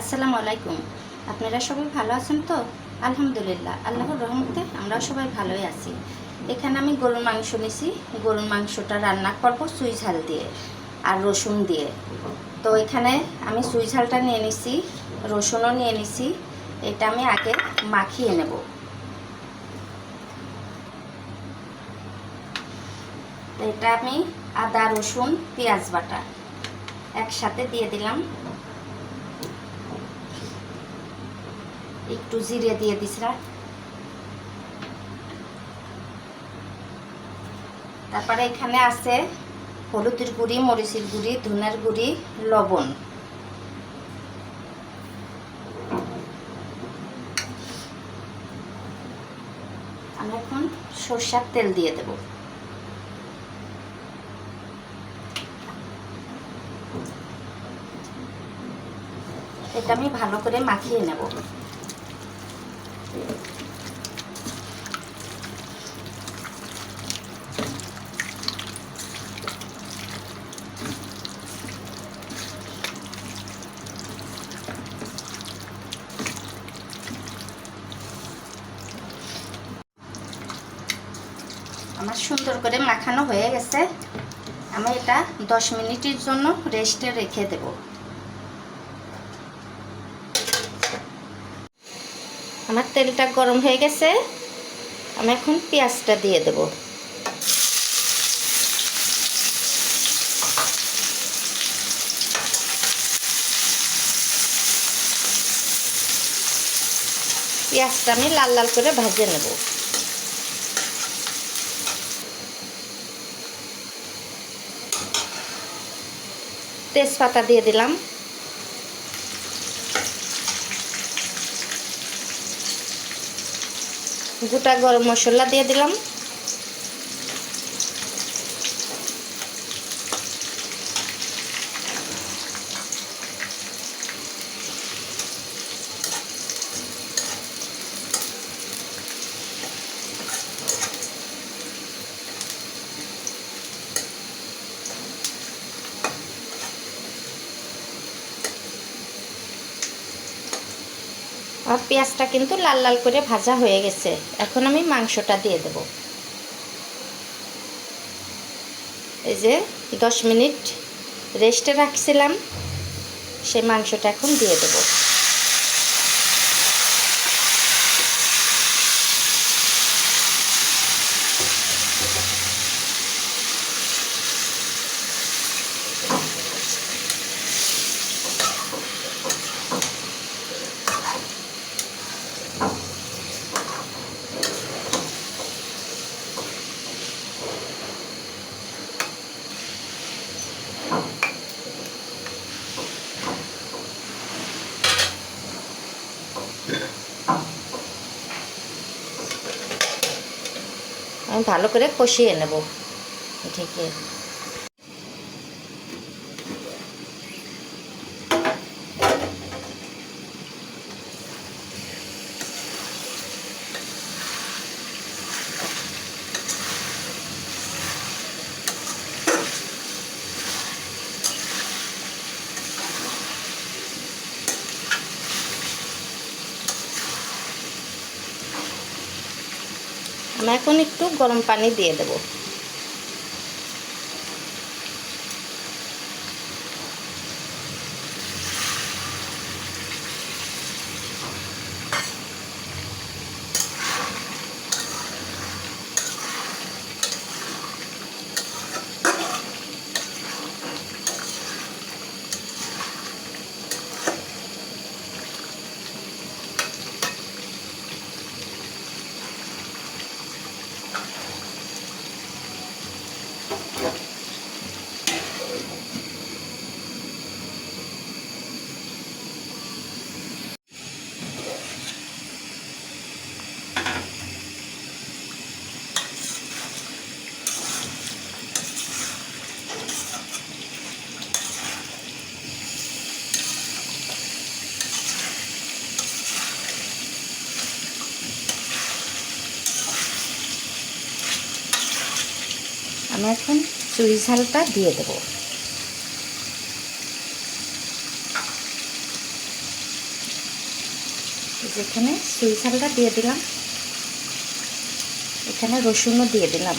আসসালামু আলাইকুম। আপনারা সবাই ভালো আছেন তো? আলহামদুলিল্লাহ, আল্লাহর রহমতে আমরা সবাই ভালোই আছি। এখানে আমি গরুর মাংস নিছি। গরুর মাংসটা রান্না করব সুই ঝাল দিয়ে আর রসুন দিয়ে। তো এখানে আমি সুই ঝালটা নিয়ে নিছি, রসুনও নিয়ে নিছি। এটা আমি আগে মাখিয়ে নেব। এটা আমি আদা, রসুন, পেঁয়াজ বাটা একসাথে দিয়ে দিলাম। একটু জিরে দিয়ে দিছিলা তারপরে এখানে আছে হলুদের গুঁড়ি, মরিচের গুঁড়ি, ধনের গুঁড়ি, লবণ। আমি এখন সর্ষার তেল দিয়ে দেব। এটা আমি ভালো করে মাখিয়ে নেব। আমার সুন্দর করে মাখানো হয়ে গেছে। আমি এটা দশ মিনিটের জন্য রেস্টে রেখে দেব। আমার তেলটা গরম হয়ে গেছে। আমি এখন পেঁয়াজটা দিয়ে দেব। পেঁয়াজটা আমি লাল লাল করে ভাজে নেব। তেজপাতা দিয়ে দিলাম। গোটা গরম মশলা দিয়ে দিলাম। আর পেঁয়াজটা কিন্তু লাল লাল করে ভাজা হয়ে গেছে। এখন আমি মাংসটা দিয়ে দেব। এই যে দশ মিনিট রেস্টে রাখছিলাম সেই মাংসটা এখন দিয়ে দেব। আমি ভালো করে কষিয়ে নেব। ঢেকে আমি এখন একটু গরম পানি দিয়ে দেব। এখন চুড়ি ঝালটা দিয়ে দেব। যেখানে চুড়ি ঝালটা দিয়ে দিলাম। এখানে রসুনও দিয়ে দিলাম।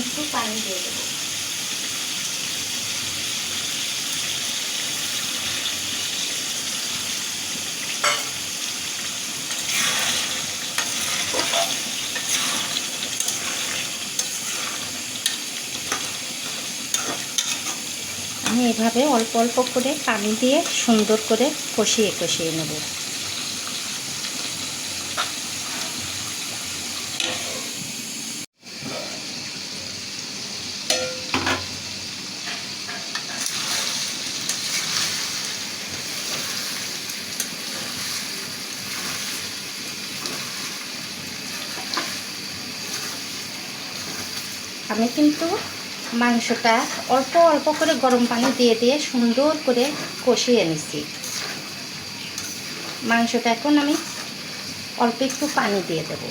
একটু পানি দিয়ে দেবো। আমি এভাবে অল্প অল্প করে পানি দিয়ে সুন্দর করে কষিয়ে কষিয়ে নেব। আমি কিন্তু মাংসটা অল্প অল্প করে গরম পানি দিয়ে দিয়ে সুন্দর করে কষিয়ে নিছি। মাংসটা এখন আমি অল্প একটু পানি দিয়ে দেব।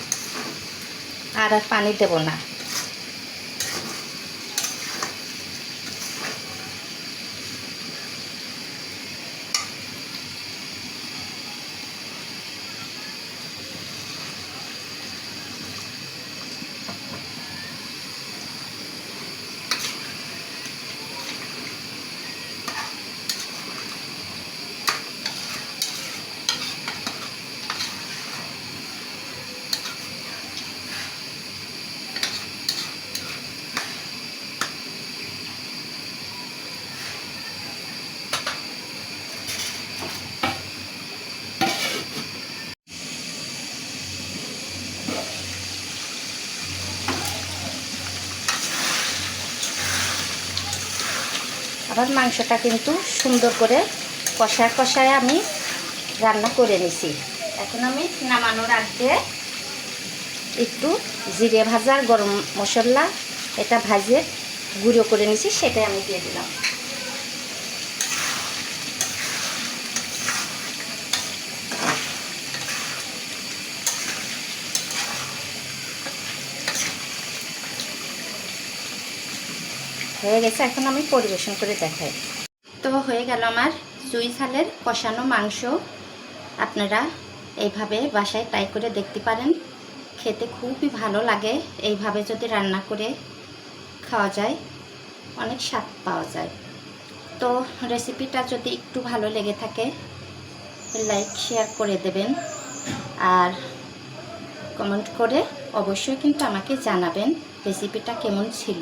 আর আর পানি দেব না। আবার মাংসটা কিন্তু সুন্দর করে কষায় কষায় আমি রান্না করে নিছি। এখন আমি নামানোর আগে একটু জিরে ভাজা গরম মশলা, এটা ভাজে গুঁড়ো করে নিছি, সেটাই আমি দিয়ে দিলাম। হয়ে গেছে, এখন আমি পরিবেশন করে দেখাই। তো হয়ে গেল আমার জুই ঝালের কষানো মাংস। আপনারা এইভাবে বাসায় ট্রাই করে দেখতে পারেন। খেতে খুবই ভালো লাগে। এইভাবে যদি রান্না করে খাওয়া যায়, অনেক স্বাদ পাওয়া যায়। তো রেসিপিটা যদি একটু ভালো লেগে থাকে, লাইক, শেয়ার করে দেবেন। আর কমেন্ট করে অবশ্যই কিন্তু আমাকে জানাবেন রেসিপিটা কেমন ছিল।